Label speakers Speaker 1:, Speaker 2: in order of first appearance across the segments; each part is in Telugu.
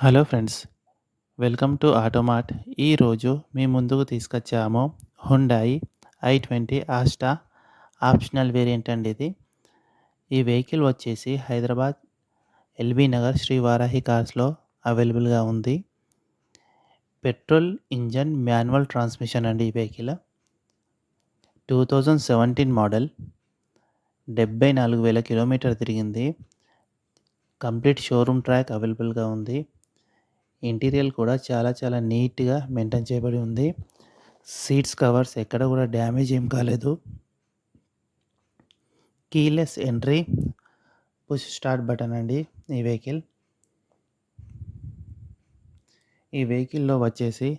Speaker 1: Hello friends welcome to Automart ఈరోజు మీ ముందుకు తీసుకొచ్చాము Hyundai i twenty Asta optional variant అండి ఇది. ఈ వెహికల్ వచ్చేసి హైదరాబాద్ ఎల్బీ నగర్ శ్రీ వారాహి కార్స్లో అవైలబుల్గా ఉంది. పెట్రోల్ ఇంజన్ మాన్యువల్ ట్రాన్స్మిషన్ అండి ఈ vehicle two thousand seventeen model డెబ్బై నాలుగు వేల కిలోమీటర్ తిరిగింది. కంప్లీట్ షోరూమ్ ట్రాక్ అవైలబుల్గా ఉంది. ఇంటీరియర్ కూడా చాలా చాలా నీట్గా మెయింటైన్ చేయబడి ఉంది. సీట్స్ కవర్స్ ఎక్కడ కూడా డ్యామేజ్ ఏం కాలేదు. Keyless entry push start button అండి ఈ వెహికల్. ఈ వెహికల్లో వచ్చేసి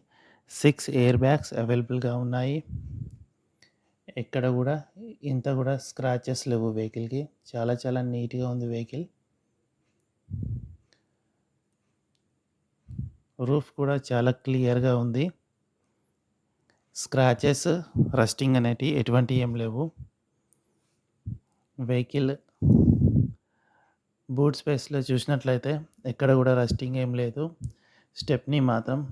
Speaker 1: సిక్స్ ఎయిర్ బ్యాగ్స్ అవైలబుల్గా ఉన్నాయి. ఎక్కడ కూడా ఇంత కూడా స్క్రాచెస్ లేవు వెహికల్కి. చాలా చాలా నీట్గా ఉంది వెహికల్. రూఫ్ కూడా చాలా క్లియర్గా ఉంది. స్క్రాచెస్ రస్టింగ్ అనేటివి ఎటువంటి ఏం లేవు. వెహికల్ బూట్ స్పేస్లో చూసినట్లయితే ఎక్కడ కూడా రస్టింగ్ ఏం లేదు. స్టెప్ని మాత్రం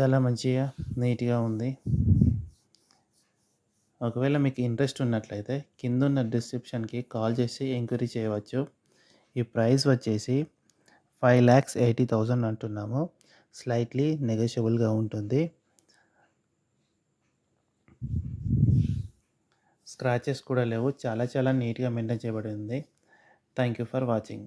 Speaker 1: చాలా మంచిగా నీట్గా ఉంది. ఒకవేళ మీకు ఇంట్రెస్ట్ ఉన్నట్లయితే కింద ఉన్న డిస్క్రిప్షన్కి కాల్ చేసి ఎంక్వైరీ చేయవచ్చు. ఈ ప్రైస్ వచ్చేసి ఫైవ్ ల్యాక్స్ ఎయిటీ థౌజండ్ అంటున్నాము. స్లైట్లీ నెగోషియబుల్గా ఉంటుంది. స్క్రాచెస్ కూడా లేవు. చాలా చాలా నీట్గా మెయింటైన్ చేయబడి ఉంది థ్యాంక్ యూ ఫర్ వాచింగ్.